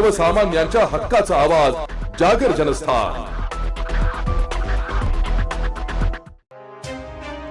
सर्वसामान्यांच्या हक्काचा आवाज जागर जनस्थान.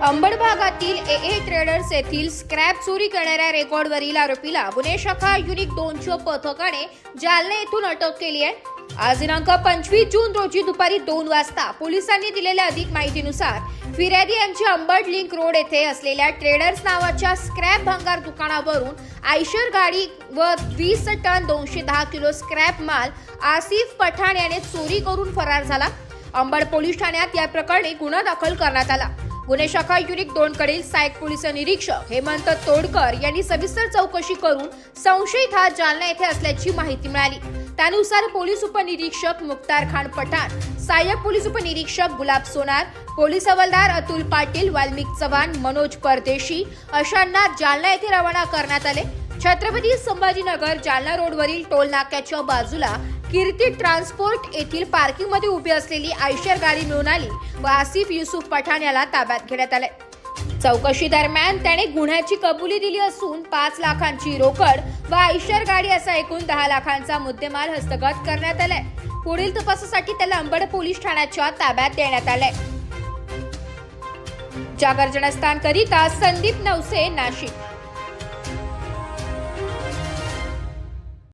अंबड भागातील ए ए ट्रेडर्स येथील स्क्रॅप चोरी करणाऱ्या रेकॉर्डवरील आरोपीला गुन्हे शाखा युनिक दोनच्या पथकाने जालना येथून अटक केली आहे. आज दिनांक पंचवीस जून रोजी दुपारी दोन वाजता पोलिसांनी दिलेल्या अधिक माहितीनुसार फिर्यादी यांची अंबड लिंक रोड येथे असलेल्या ट्रेडर्स नावाच्या स्क्रॅप भंगार दुकानावरून आयशर गाडी व वीस टन दोनशे दहा किलो स्क्रॅप माल आसिफ पठाण याने चोरी करून फरार झाला. अंबड पोलीस ठाण्यात या प्रकरणी गुन्हा दाखल करण्यात आला. गुन्हे शाखा युनिक दोन कडील पोलीस निरीक्षक हेमंत तोडकर यांनी सविस्तर चौकशी करून संशयित हा जालना येथे असल्याची माहिती मिळाली. त्यानुसार पोलीस उपनिरीक्षक मुक्तार खान पठाण सहाय्यक पोलीस उपनिरीक्षक गुलाब सोनार पोलीस हवालदार अतुल पाटील वाल्मिक चव्हाण मनोज परदेशी अशांना जालना येथे रवाना करण्यात आले. छत्रपती संभाजीनगर जालना रोडवरील टोल नाक्याच्या बाजूला कीर्ती ट्रान्सपोर्ट येथील पार्किंगमध्ये उभी असलेली आयशर गाडी मिळून आली व आसिफ युसुफ पठाण याला ताब्यात घेण्यात आले. चौकशी दरम्यान त्याने गुन्ह्याची कबुली दिली असून पाच लाखांची रोकड व आयशर गाडी असा एकूण दहा लाखांचा मुद्देमाल हस्तगत करण्यात आलाय. पुढील तपासासाठी त्याला अंबड पोलीस ठाण्याच्या ताब्यात देण्यात आलंय. जागर जनस्थान करिता संदीप नवसे नाशिक.